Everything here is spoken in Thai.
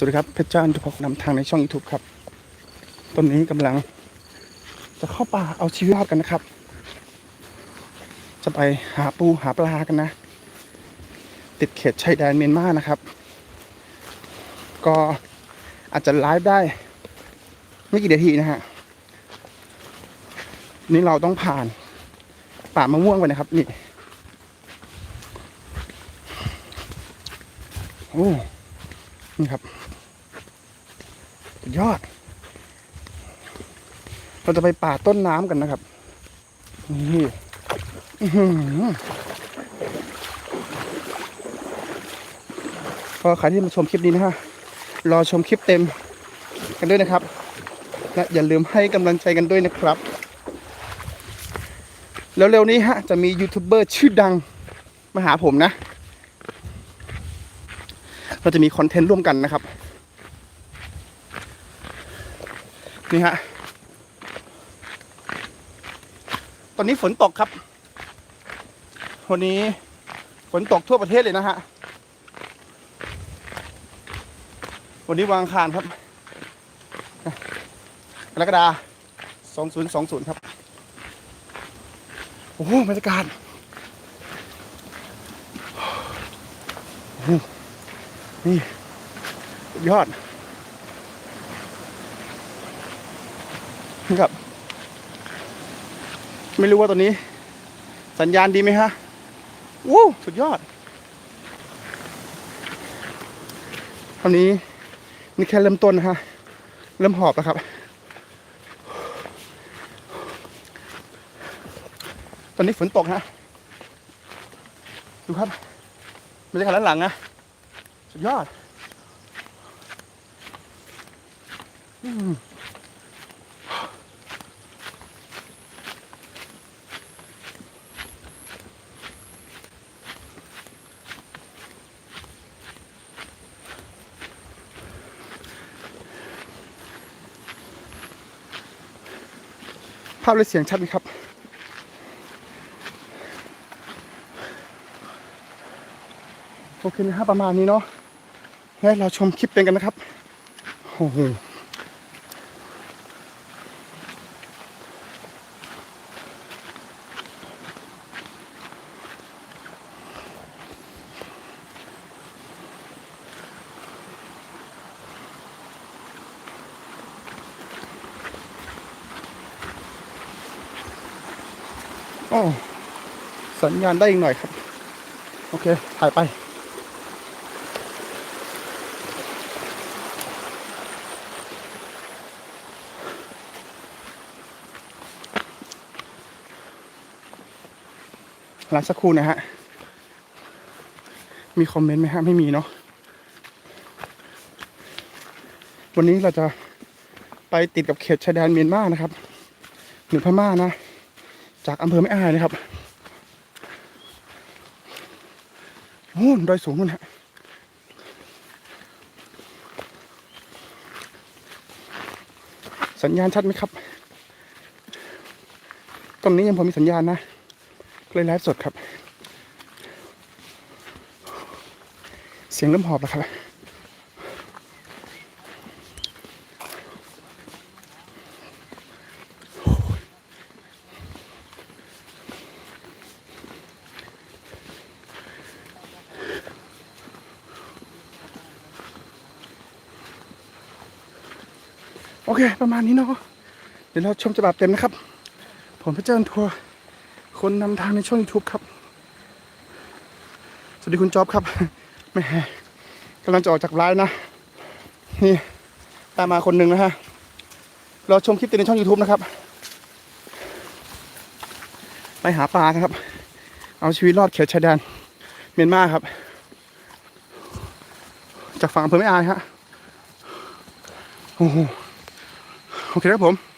สวัสดีครับเพชรจ้าอันทุพกนำทางในช่อง YouTube ครับ ตอนนี้กำลัง จะเข้าป่าเอาชีวิตรอดกันนะครับ จะไปหาปูหาปลากันนะ ติดเขตชายแดนเมียนมานะครับ ก็อาจจะไลฟ์ได้ ไม่กี่นาทีนะฮะนี่เราต้องผ่าน ป่ามะม่วงไปนะครับ นี่โอ้นี่ครับ สุดยอด เราจะไปป่าต้นน้ำกันนะครับ นี่อื้อหือก็ใครที่มาชมคลิปนี้นะฮะ รอชมคลิปเต็มกันด้วยนะครับ และอย่าลืมให้กำลังใจกันด้วยนะครับ แล้วเร็วนี้ฮะ จะมียูทูบเบอร์ชื่อดังมาหาผมนะ เราจะมีคอนเทนต์ร่วมกันนะครับ นี่ฮะ ตอนนี้ฝนตกครับ วันนี้ฝนตกทั่วประเทศเลยนะฮะ วันนี้วางคารครับกรกฎาสองศูนย์สองศูนย์ครับ โอ้โหบรรยากาศนี่ยอด นี่ครับ ไม่รู้ว่าตอนนี้ สัญญาณดีไหมฮะวู้สุดยอดตอนนี้นี่แค่เริ่มต้นนะฮะ เริ่มหอบแล้วครับ ตอนนี้ฝนตกฮะ ดูครับบรรยากาศด้านหลังนะ สุดยอด อืมาพและเสียงชัดไหมครับ โอเคนะครับประมาณนี้เนาะให้เราชมคลิปเป็นกันนะครับโอ้โห โอ้สัญญาณได้อีกหน่อยครับ โอเค ถ่ายไปรอสักครู่นะฮะ มีคอมเมนต์ไหมฮะ ไม่มีเนาะ วันนี้เราจะไปติดกับเขตชายแดนเมียนมานะครับ หรือพม่านะ จากอำเภอแม่อายนะครับโอ้ดอยสูงนู่นฮะสัญญาณชัดไหมครับตรงนี้ยังพอมีสัญญาณนะเลยไลฟ์สดครับ เสียงเริ่มหอบแล้วครับ โอเค ประมาณนี้เนาะเดี๋ยวเราชมฉบับเต็มนะครับ ผมพระเจ้าทัวร์คนนำทางในช่อง YouTube ครับ สวัสดีคุณจ๊อบครับแหม่กำลังจะออกจากไลฟ์นะ นี่ ตามมาคนหนึ่งนะฮะรอชมคลิปเต็มในช่อง YouTube นะครับ ไปหาปลาครับ เอาชีวิตรอดเขตชายแดนเมียนมาครับ จากฝั่งอำเภอไม่อายฮะโอ้โห โอเคครับผม